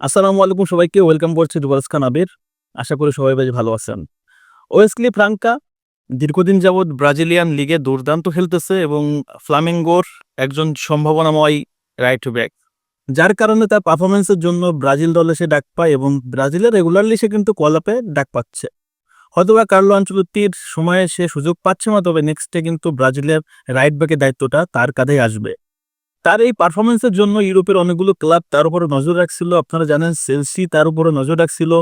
আসসালামু আলাইকুম সবাইকে, ওয়েলকাম করছি রুবাস খান আবির। আশা করি সবাই বেশ ভালো আছেন। ওয়েসলি ফ্রাঙ্কা দীর্ঘদিন যাবৎ ব্রাজিলিয়ান লিগে দুর্দান্ত খেলতেছে এবং ফ্লামিঙ্গোর একজন সম্ভাবনাময় রাইট ব্যাক যার কারণে তার পারফরমেন্সের জন্য ব্রাজিল দলে সে ডাক পায় এবং ব্রাজিলে রেগুলারলি সে কিন্তু কলাপে ডাক পাচ্ছে। হয়তোবা কার্লো আঞ্চলতির সময়ে সে সুযোগ পাচ্ছে না, তবে নেক্সটে কিন্তু ব্রাজিলের রাইট ব্যাকের দায়িত্বটা তার কাঁধেই আসবে। তার এই পারফরমেন্সের জন্য ইউরোপের অনেকগুলো ক্লাব তার উপরে নজর রাখছিল। আপনারা জানেন সেলসি তার উপরে নজর রাখছিল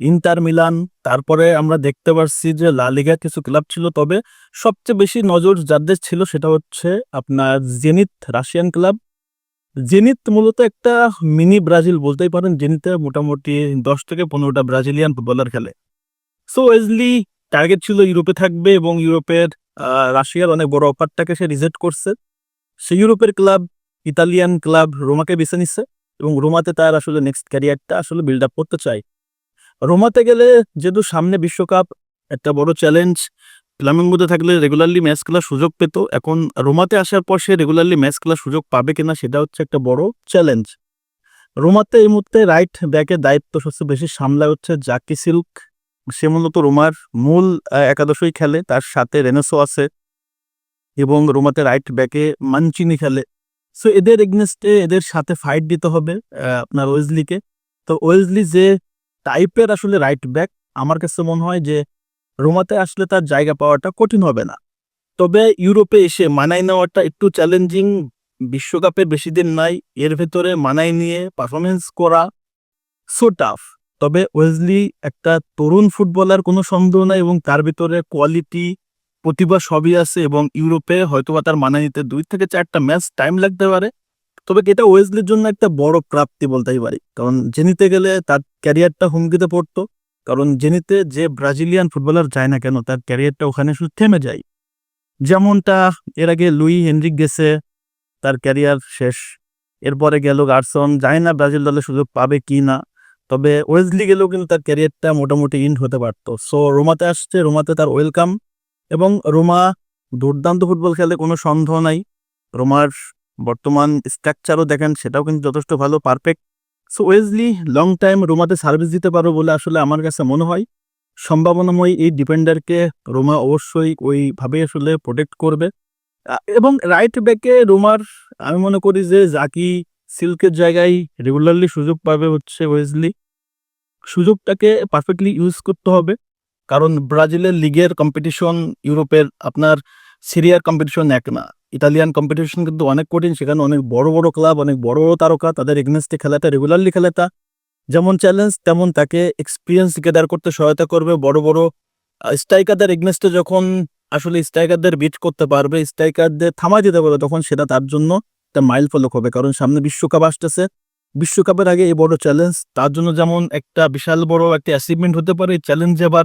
ইন্টার মিলান তারপরে আমরা দেখতে পারছি যে লা লিগা কিছু ক্লাব ছিল। তবে সবচেয়ে বেশি নজর যাদের ছিল সেটা হচ্ছে আপনার জেনিত রাশিয়ান ক্লাব জেনিত মূলত একটা মিনি ব্রাজিল বলতেই পারেন। জেনিতে মোটামুটি দশ থেকে পনেরোটা ব্রাজিলিয়ান ফুটবলার খেলে। সো ওয়েজলি টার্গেট ছিল ইউরোপে থাকবে এবং ইউরোপের রাশিয়ার অনেক বড় অফারটাকে সে রিজেক্ট করছে। সে ইউরোপের ক্লাব ইতালিয়ান ক্লাব রোমাকে বেছে নিচ্ছে এবং রোমাতে তার আসলে নেক্সট ক্যারিয়ারটা আসলে বিল্ড আপ করতে চায়। রোমাতে গেলে যেহেতু সামনে বিশ্বকাপ, একটা বড় চ্যালেঞ্জ ফ্লামিঙ্গোতে থাকলে রেগুলারলি ম্যাচ খেলার সুযোগ পেত। এখন রোমাতে আসার পর সে রেগুলারলি ম্যাচ খেলার সুযোগ পাবে কিনা সেটা হচ্ছে একটা বড় চ্যালেঞ্জ রোমাতে এই মুহূর্তে রাইট ব্যাকের দায়িত্ব সবচেয়ে বেশি সামলায় হচ্ছে জাকি সিল্ক। সে মূলত রোমার মূল একাদশই খেলে, তার সাথে রেনেসো আছে এবং রোমাতে রাইট ব্যাকে মানচিনি খেলে। সো এদের এগনেস্টে এদের সাথে ফাইট দিতে হবে আপনার ওয়েজলিকে তো ওয়েজলি যে টাইপের আসলে রাইট ব্যাক আমার কাছে মনে হয় যে রোমাতে আসলে তার জায়গা পাওয়াটা কঠিন হবে না। তবে ইউরোপে এসে মানায় নেওয়াটা একটু চ্যালেঞ্জিং বিশ্বকাপের বেশি দিন নাই, এর ভেতরে মানায় নিয়ে পারফরমেন্স করা সো টাফ তবে ওয়েজলি একটা তরুণ ফুটবলার কোনো সন্দেহ নাই এবং তার ভিতরে কোয়ালিটি প্রতিভা সবই আছে এবং ইউরোপে হয়তোবা তার মানায় নিতে দুই থেকে চারটা ম্যাচ টাইম লাগতে পারে। তবে এটা ওয়েজলির জন্য একটা বড় প্রাপ্তি বলতেই পারি। কারণ জেনিতে গেলে তার ক্যারিয়ারটা হুমকিতে পড়তো। কারণ জেনিতে যে ব্রাজিলিয়ান ফুটবলার যায় না কেন, তার ক্যারিয়ারটা ওখানে শুধু থেমে যায়। যেমনটা এর আগে লুই হেনরিক গেছে, তার ক্যারিয়ার শেষ। এরপরে গেল গার্সন যায় না ব্রাজিল দলে সুযোগ পাবে কি না। তবে ওয়েজলি গেলেও কিন্তু তার ক্যারিয়ারটা মোটামুটি ইন্ড হতে পারতো। সো রোমাতে আসছে, রোমাতে তার ওয়েলকাম এবং রোমা দুর্দান্ত ফুটবল খেলে কোনো সন্দেহ নাই। রোমার বর্তমান স্ট্রাকচারও দেখেন, সেটাও কিন্তু যথেষ্ট ভালো, perfect. So usually long time রোমাতে service দিতে পারো বলে আসলে আমার কাছে মনে হয়। সম্ভাবনাময় এই ডিফেন্ডারকে রোমা অবশ্যই ওইভাবে আসলে প্রোটেক্ট করবে। এবং রাইট ব্যাকে রোমার, আমি মনে করি যে জাকি সিল্কের জায়গায় রেগুলারলি সুযোগ পাবে হচ্ছে ওয়েজলি সুযোগটাকে পারফেক্টলি ইউজ করতে হবে। কারণ ব্রাজিলের লিগের কম্পিটিশন ইউরোপের আপনার সিরিয়ার কম্পিটিশন এক না। ইতালিয়ান কম্পিটিশন কিন্তু অনেক কঠিন, সেখানে অনেক বড় বড় ক্লাব অনেক বড় বড় তারকা তাদের এগনেস্টে খেলাটা রেগুলারলি খেলাটা। যেমন চ্যালেঞ্জ তেমন তাকে এক্সপিরিয়েন্স গেদার করতে সহায়তা করবে। বড় বড় স্ট্রাইকারদের এগনেস্টে যখন আসলে স্ট্রাইকারদের বিট করতে পারবে স্ট্রাইকারদের থামাই দিতে পারবে, তখন সেটা তার জন্য একটা মাইল ফলক হবে। কারণ সামনে বিশ্বকাপ আসতেছে। বিশ্বকাপের আগে এই বড় চ্যালেঞ্জ তার জন্য যেমন একটা বিশাল বড় একটা অ্যাচিভমেন্ট হতে পারে। চ্যালেঞ্জ আবার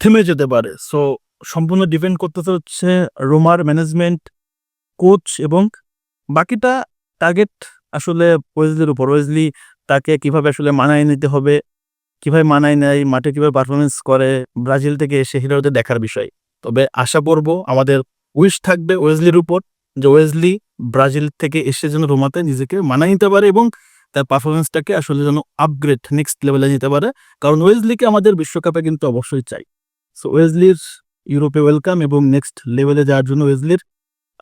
থেমে যেতে পারে। সো সম্পূর্ণ ডিপেন্ড করতেছে হচ্ছে রোমার ম্যানেজমেন্ট কোচ এবং বাকিটা টার্গেট আসলে ওয়েজলির উপর। ওয়েজলি তাকে কীভাবে আসলে মানায় নিতে হবে, কীভাবে মানায় নেয়, মাঠে কীভাবে পারফরমেন্স করে, ব্রাজিল থেকে এসে হিরোদের দেখার বিষয়। তবে আশা করব, আমাদের উইশ থাকবে ওয়েজলির উপর যে ওয়েজলি ব্রাজিল থেকে এসে যেন রোমাতে নিজেকে মানায় নিতে পারে এবং তার পারফরমেন্সটাকে আসলে যেন আপগ্রেড নেক্সট লেভেলে নিতে পারে। কারণ ওয়েজলিকে আমাদের বিশ্বকাপে কিন্তু অবশ্যই চাই। সো ওয়েজলির ইউরোপে ওয়েলকাম এবং নেক্সট লেভেলে যাওয়ার জন্য ওয়েজলির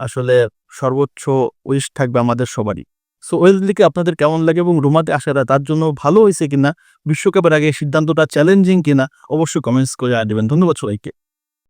আসলে সর্বোচ্চ উইশ থাকবে আমাদের সবারই। সো ওয়েজলিকে আপনাদের কেমন লাগে এবং রোমাতে আসাটা তার জন্য ভালো হয়েছে কিনা, বিশ্বকাপের আগে সিদ্ধান্তটা চ্যালেঞ্জিং কিনা, অবশ্যই কমেন্টস করে দেবেন। ধন্যবাদ সবাইকে।